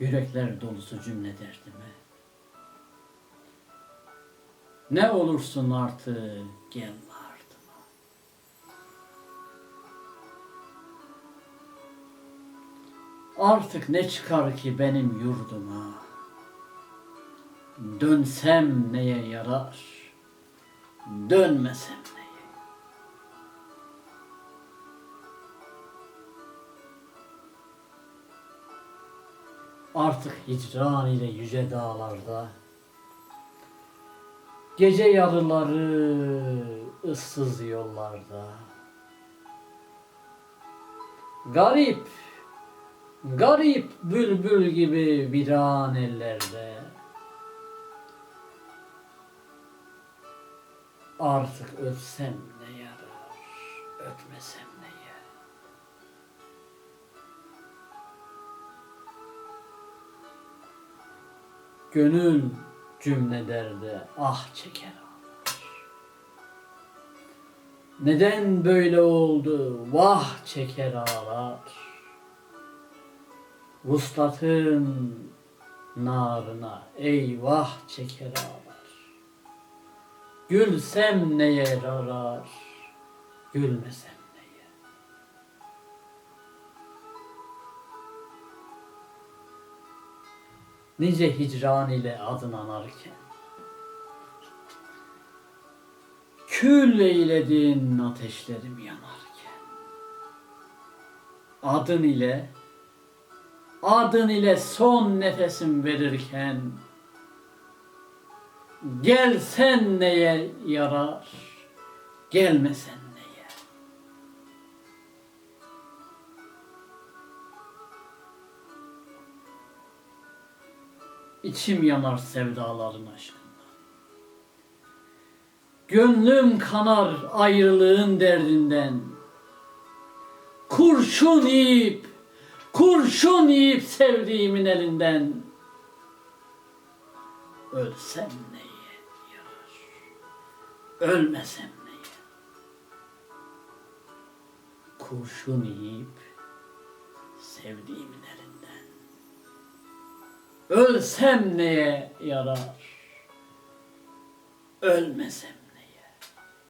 Yürekler dolusu cümle derdime. Ne olursun artık gel ardıma. Artık ne çıkar ki benim yurduma? Dönsem neye yarar? Dönmesem Artık hicran ile yüce dağlarda Gece yarıları ıssız yollarda Garip, garip bülbül gibi viran ellerde Artık ötsem ne yarar, ötmesem neye? Gönül cümle derde ah çeker ağlar. Neden böyle oldu vah çeker ağlar. Vuslatın narına eyvah çeker ağlar. Gülsem neye yarar, gülmesem Nice hicran ile adın anarken. Kül eyledin ateşlerim yanarken. Adın ile Adın ile son nefesim verirken Gelsen neye yarar Gelmesen İçim yanar sevdaların aşkından. Gönlüm kanar ayrılığın derdinden. Kurşun yiyip, kurşun yiyip sevdiğimin elinden. Ölsem neye yarar? Ölmesem neye? Kurşun yiyip sevdiğimin elinden. Ölsem neye yarar? Ölmesem